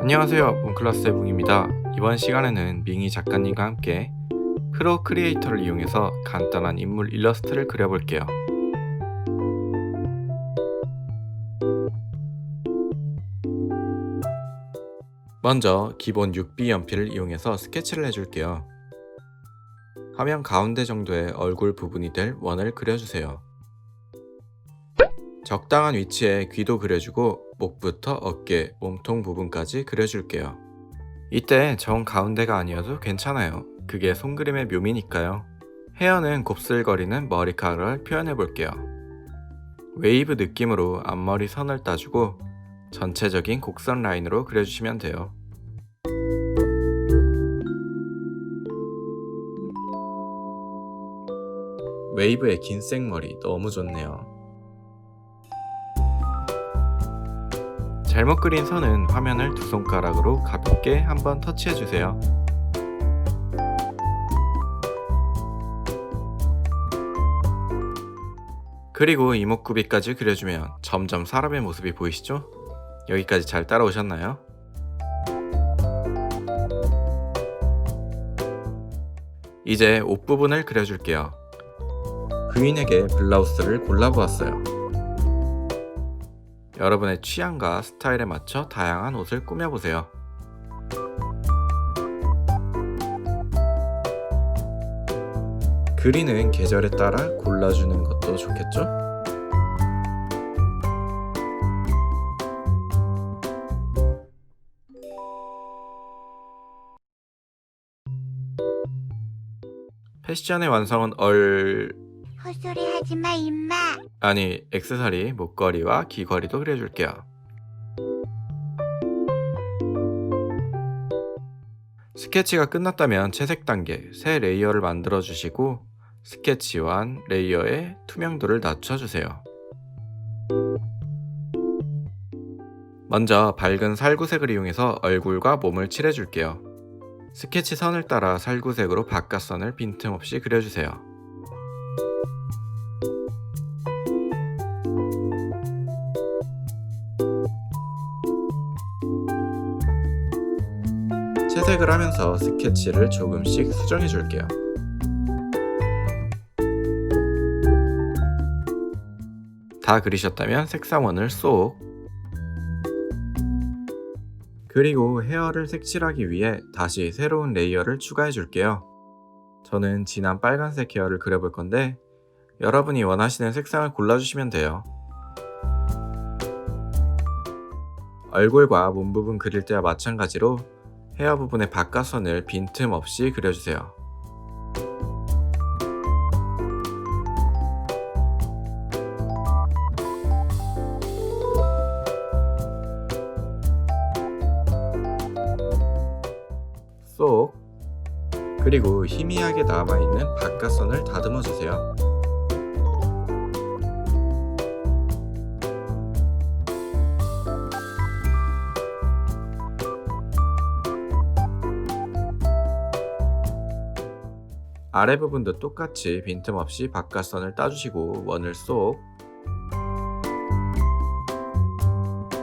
안녕하세요. 문클라스의 뭉입니다. 이번 시간에는 밍이 작가님과 함께 프로 크리에이터를 이용해서 간단한 인물 일러스트를 그려볼게요. 먼저 기본 6B 연필을 이용해서 스케치를 해줄게요. 화면 가운데 정도의 얼굴 부분이 될 원을 그려주세요. 적당한 위치에 귀도 그려주고 목부터 어깨, 몸통 부분까지 그려줄게요. 이때 정 가운데가 아니어도 괜찮아요. 그게 손그림의 묘미니까요. 헤어는 곱슬거리는 머리카락을 표현해 볼게요. 웨이브 느낌으로 앞머리 선을 따주고 전체적인 곡선 라인으로 그려주시면 돼요. 웨이브의 긴 생머리 너무 좋네요. 잘못 그린 선은 화면을 두 손가락으로 가볍게 한번 터치해 주세요. 그리고 이목구비까지 그려주면 점점 사람의 모습이 보이시죠? 여기까지 잘 따라오셨나요? 이제 옷 부분을 그려줄게요. 그인에게 블라우스를 골라보았어요. 여러분의 취향과 스타일에 맞춰 다양한 옷을 꾸며보세요. 그리는 계절에 따라 골라주는 것도 좋겠죠? 패션의 완성은 얼... 헛소리 하지 마, 임마. 아니 액세서리, 목걸이와 귀걸이도 그려줄게요. 스케치가 끝났다면 채색 단계, 새 레이어를 만들어 주시고 스케치 완 레이어의 투명도를 낮춰 주세요. 먼저 밝은 살구색을 이용해서 얼굴과 몸을 칠해 줄게요. 스케치 선을 따라 살구색으로 바깥선을 빈틈없이 그려주세요. 채색을 하면서 스케치를 조금씩 수정해 줄게요. 다 그리셨다면 색상원을 쏙 그리고 헤어를 색칠하기 위해 다시 새로운 레이어를 추가해 줄게요. 저는 진한 빨간색 헤어를 그려볼 건데 여러분이 원하시는 색상을 골라주시면 돼요. 얼굴과 몸 부분 그릴 때와 마찬가지로 헤어 부분의 바깥선을 빈틈없이 그려주세요. 쏙 그리고 희미하게 남아있는 바깥선을 다듬어 주세요. 아래 부분도 똑같이 빈틈없이 바깥선을 따주시고 원을 쏙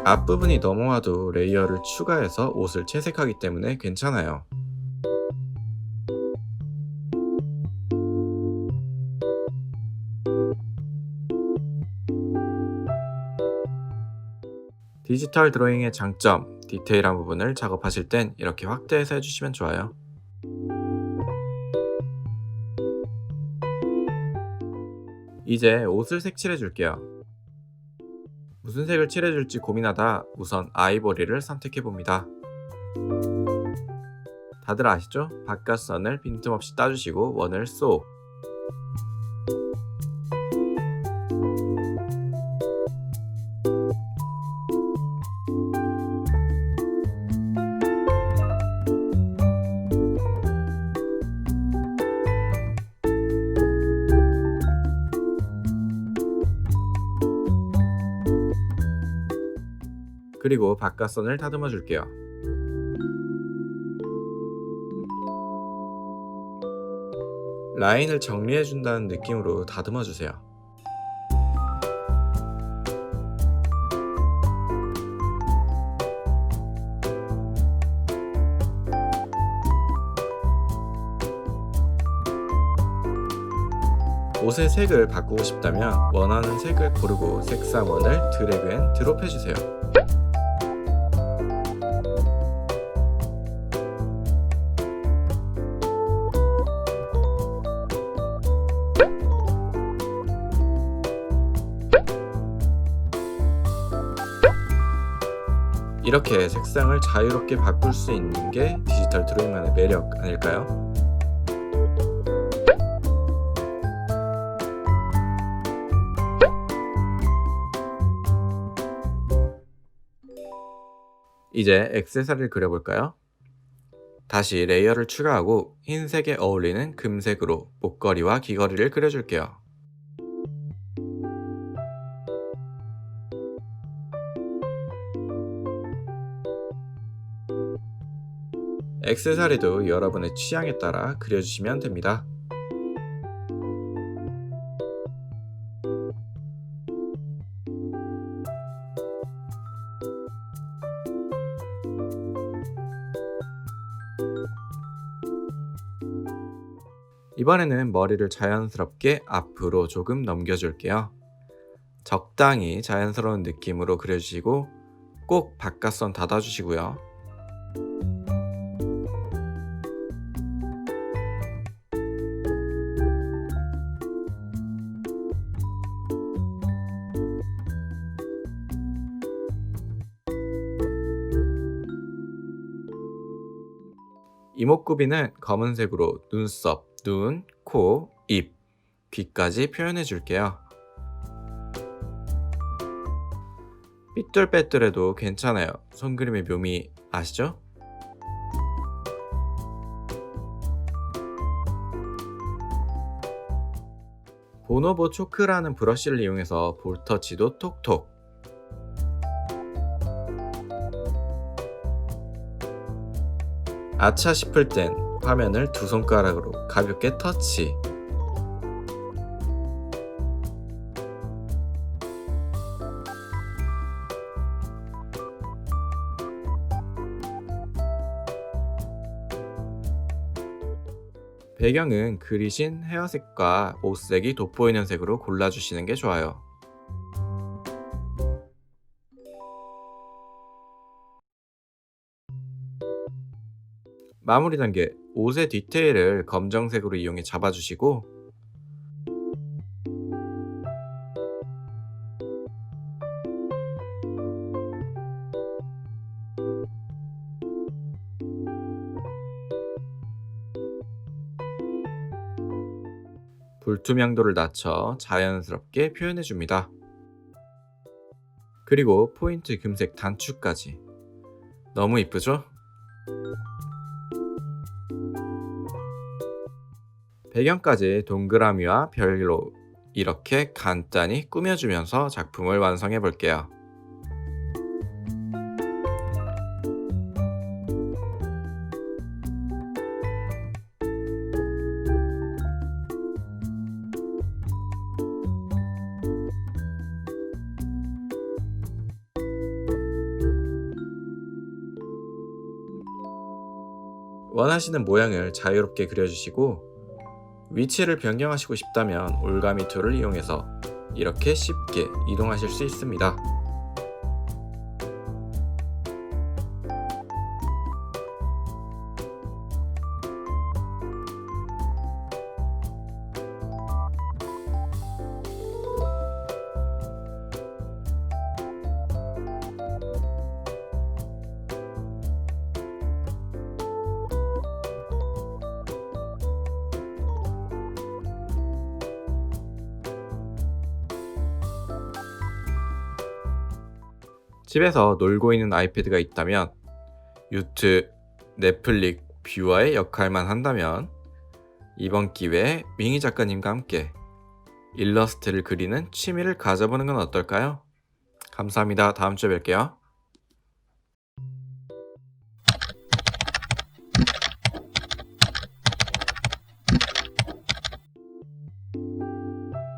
앞부분이 넘어와도 레이어를 추가해서 옷을 채색하기 때문에 괜찮아요. 디지털 드로잉의 장점, 디테일한 부분을 작업하실 땐 이렇게 확대해서 해주시면 좋아요. 이제 옷을 색칠해 줄게요. 무슨 색을 칠해 줄지 고민하다 우선 아이보리를 선택해 봅니다. 다들 아시죠? 바깥선을 빈틈없이 따주시고 원을 쏙 그리고 바깥선을 다듬어 줄게요. 라인을 정리해 준다는 느낌으로 다듬어 주세요. 옷의 색을 바꾸고 싶다면 원하는 색을 고르고 색상원을 드래그 앤 드롭 해주세요. 이렇게 색상을 자유롭게 바꿀 수 있는 게 디지털 드로잉만의 매력 아닐까요? 이제 액세서리를 그려볼까요? 다시 레이어를 추가하고 흰색에 어울리는 금색으로 목걸이와 귀걸이를 그려줄게요. 액세서리도 여러분의 취향에 따라 그려주시면 됩니다. 이번에는 머리를 자연스럽게 앞으로 조금 넘겨줄게요. 적당히 자연스러운 느낌으로 그려주시고 꼭 바깥선 닫아주시고요. 이목구비는 검은색으로 눈썹, 눈, 코, 입, 귀까지 표현해 줄게요. 삐뚤빼뚤해도 괜찮아요. 손그림의 묘미 아시죠? 보노보 초크라는 브러쉬를 이용해서 볼터치도 톡톡 아차 싶을 땐 화면을 두 손가락으로 가볍게 터치. 배경은 그리신 헤어색과 옷색이 돋보이는 색으로 골라주시는 게 좋아요. 마무리 단계 옷의 디테일을 검정색으로 이용해 잡아주시고 불투명도를 낮춰 자연스럽게 표현해 줍니다. 그리고 포인트 금색 단추까지 너무 이쁘죠? 배경까지 동그라미와 별로 이렇게 간단히 꾸며주면서 작품을 완성해 볼게요. 원하시는 모양을 자유롭게 그려주시고 위치를 변경하시고 싶다면 올가미 툴을 이용해서 이렇게 쉽게 이동하실 수 있습니다. 집에서 놀고 있는 아이패드가 있다면 유튜, 넷플릭, 뷰어의 역할만 한다면 이번 기회에 밍이 작가님과 함께 일러스트를 그리는 취미를 가져보는 건 어떨까요? 감사합니다. 다음 주에 뵐게요.